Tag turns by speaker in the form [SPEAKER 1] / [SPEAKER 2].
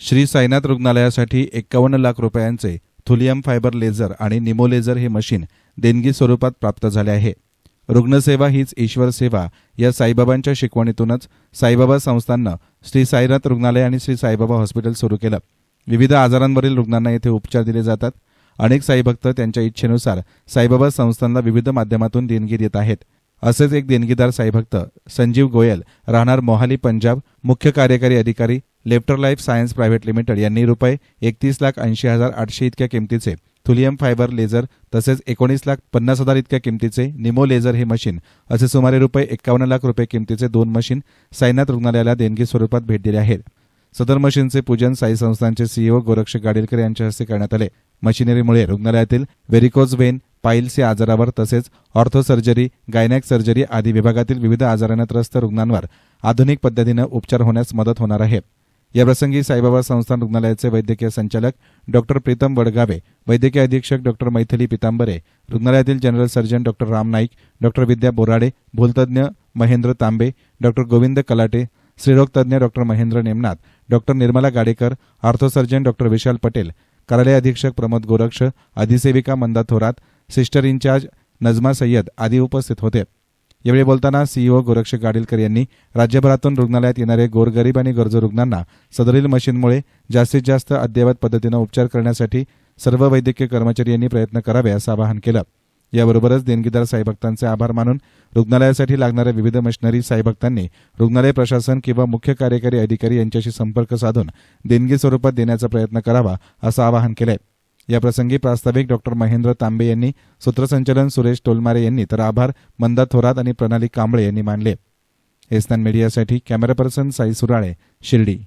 [SPEAKER 1] श्री साईनाथ रुग्णालयासाठी एक्कावन्न लाख रुपयांचे थुलियम फायबर लेझर आणि निमो लेझर हे मशीन देणगी स्वरूपात प्राप्त झाले आहे. रुग्णसेवा हीच ईश्वर सेवा या साईबाबांच्या शिकवणीतूनच साईबाबा संस्थांनं श्री साईनाथ रुग्णालय आणि श्री साईबाबा हॉस्पिटल सुरू केलं. विविध आजारांवरील रुग्णांना येथे उपचार दिले जातात. अनेक साईभक्त त्यांच्या इच्छेनुसार साईबाबा संस्थांना विविध माध्यमातून देणगी देत आहेत. असेच एक देणगीदार साईभक्त संजीव गोयल राहणार मोहाली पंजाब मुख्य कार्यकारी अधिकारी लेफ्टर लाईफ सायन्स प्रायव्हेट लिमिटेड यांनी रुपये एकतीस लाख ऐंशी हजार आठशे इतक्या किमतीचे थुलियम फायबर लेझर तसेच एकोणीस लाख पन्नास हजार इतक्या किमतीचे निमो लेझर हे मशीन असे सुमारे रुपये एकावन्न लाख रुपये किमतीचे दोन मशीन साईनाथ रुग्णालयाला देणगी स्वरूपात भेट दिले आहेत. सदर मशीनचे पूजन साई संस्थांचे सीईओ गोरक्ष गाडीलकर यांच्या हस्ते करण्यात आले. मशिनरीमुळे रुग्णालयातील व्हेरिकोज वेन पाईल्स या आजारावर तसेच ऑर्थो सर्जरी गायनॅक सर्जरी आदी विभागातील विविध आजारांना त्रस्त रुग्णांवर आधुनिक पद्धतीनं उपचार होण्यास मदत होणार आहे. याप्रसंगी साईबाबा संस्थान रुग्णालयाचे वैद्यकीय संचालक डॉक्टर प्रीतम वडगावे वैद्यकीय अधीक्षक डॉक्टर मैथिली पितांबरे रुग्णालयातील general surgeon doctor Ram Naik doctor Vidya Borade भूलतज्ञ Mahendra Tambe doctor Govind Kalate स्त्रीरोग doctor Mahendra Nemnath doctor Nirmala Gadekar ortho surgeon doctor Vishal Patel कार्यालय अधीक्षक प्रमोद गोरक्ष अधिसेविका मंदा थोरात सिस्टर इन्चार्ज नजमा सय्यद आदी उपस्थित होते. यावेळी बोलताना सीईओ गोरक्ष गाडीलकर यांनी राज्यभरातून रुग्णालयात येणारे गोरगरीब आणि गरजू रुग्णांना सदरील मशीनमुळे जास्तीत जास्त अद्ययावत पद्धतीनं उपचार करण्यासाठी सर्व वैद्यकीय कर्मचारी यांनी प्रयत्न करावे असं आवाहन केलं. याबरोबरच देणगीदार साईभक्तांचे आभार मानून रुग्णालयासाठी लागणाऱ्या विविध मशिनरी साईभक्तांनी रुग्णालय प्रशासन किंवा मुख्य कार्यकारी अधिकारी यांच्याशी संपर्क साधून देणगी स्वरूपात देण्याचा प्रयत्न करावा असं आवाहन केलं आहे याप्रसंगी प्रास्ताविक डॉक्टर महेंद्र तांबे यांनी सूत्रसंचलन सुरेश टोलमारे यांनी तर आभार मंदा थोरात आणि प्रणाली कांबळे यांनी मानले. एस्तान मीडियासाठी कॅमेरा पर्सन साई सुराळे शिर्डी.